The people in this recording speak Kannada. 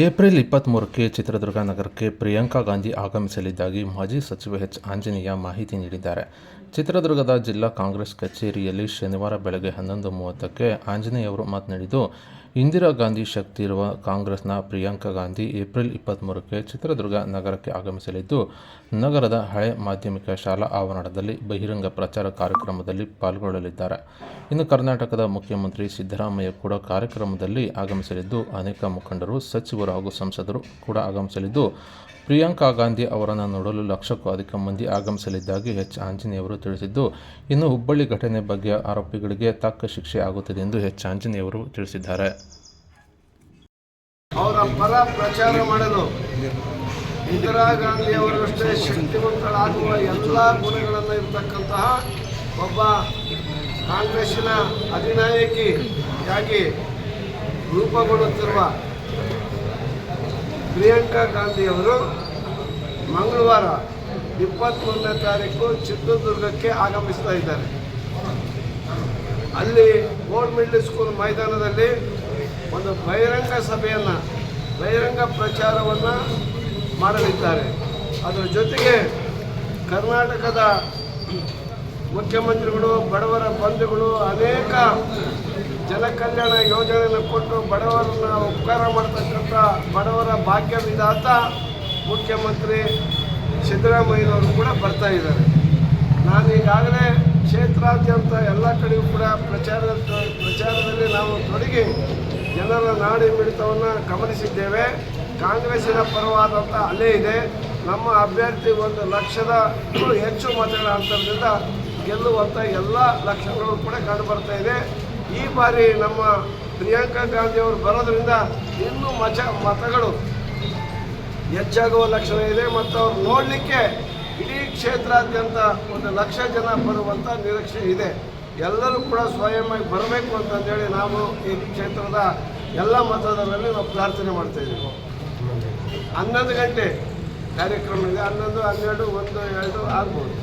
ಏಪ್ರಿಲ್ ಇಪ್ಪತ್ತ್ಮೂರಕ್ಕೆ ಚಿತ್ರದುರ್ಗ ನಗರಕ್ಕೆ ಪ್ರಿಯಾಂಕಾ ಗಾಂಧಿ ಆಗಮಿಸಲಿದ್ದಾಗಿ ಮಾಜಿ ಸಚಿವ ಎಚ್ ಆಂಜನೇಯ ಮಾಹಿತಿ ನೀಡಿದ್ದಾರೆ. ಚಿತ್ರದುರ್ಗದ ಜಿಲ್ಲಾ ಕಾಂಗ್ರೆಸ್ ಕಚೇರಿಯಲ್ಲಿ ಶನಿವಾರ ಬೆಳಗ್ಗೆ ಹನ್ನೊಂದು ಮೂವತ್ತಕ್ಕೆ ಆಂಜನೇಯ ಅವರು ಮಾತನಾಡಿದ್ದು ಇಂದಿರಾ ಗಾಂಧಿ ಶಕ್ತಿ ಇರುವ ಕಾಂಗ್ರೆಸ್ನ ಪ್ರಿಯಾಂಕಾ ಗಾಂಧಿ ಏಪ್ರಿಲ್ ಇಪ್ಪತ್ತ್ಮೂರಕ್ಕೆ ಚಿತ್ರದುರ್ಗ ನಗರಕ್ಕೆ ಆಗಮಿಸಲಿದ್ದು, ನಗರದ ಹಳೆ ಮಾಧ್ಯಮಿಕ ಶಾಲಾ ಆವರಣದಲ್ಲಿ ಬಹಿರಂಗ ಪ್ರಚಾರ ಕಾರ್ಯಕ್ರಮದಲ್ಲಿ ಪಾಲ್ಗೊಳ್ಳಲಿದ್ದಾರೆ. ಇನ್ನು ಕರ್ನಾಟಕದ ಮುಖ್ಯಮಂತ್ರಿ ಸಿದ್ದರಾಮಯ್ಯ ಕೂಡ ಕಾರ್ಯಕ್ರಮದಲ್ಲಿ ಆಗಮಿಸಲಿದ್ದು, ಅನೇಕ ಮುಖಂಡರು, ಸಚಿವರು ಹಾಗೂ ಸಂಸದರು ಕೂಡ ಆಗಮಿಸಲಿದ್ದು, ಪ್ರಿಯಾಂಕಾ ಗಾಂಧಿ ಅವರನ್ನು ನೋಡಲು ಲಕ್ಷಕ್ಕೂ ಅಧಿಕ ಮಂದಿ ಆಗಮಿಸಲಿದ್ದಾಗಿ ಎಚ್. ಆಂಜನೇಯವರು ತಿಳಿಸಿದ್ದು, ಇನ್ನು ಹುಬ್ಬಳ್ಳಿ ಘಟನೆ ಬಗ್ಗೆ ಆರೋಪಿಗಳಿಗೆ ತಕ್ಕ ಶಿಕ್ಷೆ ಆಗುತ್ತದೆ ಎಂದು ಎಚ್. ಆಂಜನೇಯವರು ತಿಳಿಸಿದ್ದಾರೆ. ಅವರ ಪರ ಪ್ರಚಾರ ಮಾಡಲು ಇಂದಿರಾ ಗಾಂಧಿ ಅವರಷ್ಟೇ ಶಕ್ತಿವಂತಳಾಗುವ ಎಲ್ಲ ಗುಣಗಳನ್ನು ಇರತಕ್ಕಂತಹ ಒಬ್ಬ ಕಾಂಗ್ರೆಸ್ಸಿನ ಅಧಿನಾಯಕಿಯಾಗಿ ರೂಪುಗೊಳ್ಳುತ್ತಿರುವ ಪ್ರಿಯಾಂಕಾ ಗಾಂಧಿಯವರು ಮಂಗಳವಾರ ಇಪ್ಪತ್ತ್ಮೂರನೇ ತಾರೀಕು ಚಿತ್ರದುರ್ಗಕ್ಕೆ ಆಗಮಿಸ್ತಾ ಇದ್ದಾರೆ. ಅಲ್ಲಿ ಓಲ್ಡ್ ಮಿಡ್ಲ್ ಸ್ಕೂಲ್ ಮೈದಾನದಲ್ಲಿ ಒಂದು ಬಹಿರಂಗ ಸಭೆಯನ್ನು ಬಹಿರಂಗ ಪ್ರಚಾರವನ್ನು ಮಾಡಲಿದ್ದಾರೆ. ಅದರ ಜೊತೆಗೆ ಕರ್ನಾಟಕದ ಮುಖ್ಯಮಂತ್ರಿಗಳು, ಬಡವರ ಬಂಧುಗಳು ಅನೇಕ ಜನಕಲ್ಯಾಣ ಯೋಜನೆಯನ್ನು ಕೊಟ್ಟು ಬಡವರನ್ನ ಉಪಕಾರ ಮಾಡತಕ್ಕಂಥ ಬಡವರ ಭಾಗ್ಯ ವಿಧಾತ ಮುಖ್ಯಮಂತ್ರಿ ಸಿದ್ದರಾಮಯ್ಯನವರು ಕೂಡ ಬರ್ತಾ ಇದ್ದಾರೆ. ನಾನು ಈಗಾಗಲೇ ಕ್ಷೇತ್ರಾದ್ಯಂತ ಎಲ್ಲ ಕಡೆಯೂ ಕೂಡ ಪ್ರಚಾರ ಪ್ರಚಾರದಲ್ಲಿ ನಾವು ತೊಡಗಿ ಜನರ ನಾಡಿ ಮಿಡಿತವನ್ನು ಗಮನಿಸಿದ್ದೇವೆ. ಕಾಂಗ್ರೆಸ್ಸಿನ ಪರವಾದಂಥ ಅಲ್ಲೇ ಇದೆ. ನಮ್ಮ ಅಭ್ಯರ್ಥಿ ಒಂದು ಲಕ್ಷದ ಹೆಚ್ಚು ಮತಗಳ ಅಂತರದಿಂದ ಗೆಲ್ಲುವಂಥ ಎಲ್ಲ ಲಕ್ಷಣಗಳು ಕೂಡ ಕಂಡುಬರ್ತಾ ಇದೆ. ಈ ಬಾರಿ ನಮ್ಮ ಪ್ರಿಯಾಂಕಾ ಗಾಂಧಿ ಅವರು ಬರೋದ್ರಿಂದ ಇನ್ನೂ ಮಚ, ಮತಗಳು ಹೆಚ್ಚಾಗುವ ಲಕ್ಷಣ ಇದೆ. ಮತ್ತು ಅವ್ರು ನೋಡಲಿಕ್ಕೆ ಇಡೀ ಕ್ಷೇತ್ರಾದ್ಯಂತ ಒಂದು ಲಕ್ಷ ಜನ ಬರುವಂಥ ನಿರೀಕ್ಷೆ ಇದೆ. ಎಲ್ಲರೂ ಕೂಡ ಸ್ವಯಂವಾಗಿ ಬರಬೇಕು ಅಂತಂದೇಳಿ ನಾವು ಈ ಕ್ಷೇತ್ರದ ಎಲ್ಲ ಮತದಾರರಲ್ಲಿ ನಾವು ಪ್ರಾರ್ಥನೆ ಮಾಡ್ತಾ ಇದ್ದೀವಿ. ಹನ್ನೊಂದು ಗಂಟೆ ಕಾರ್ಯಕ್ರಮ ಇದೆ. ಹನ್ನೊಂದು, ಹನ್ನೆರಡು, ಒಂದು, ಎರಡು ಆಗ್ಬೋದು.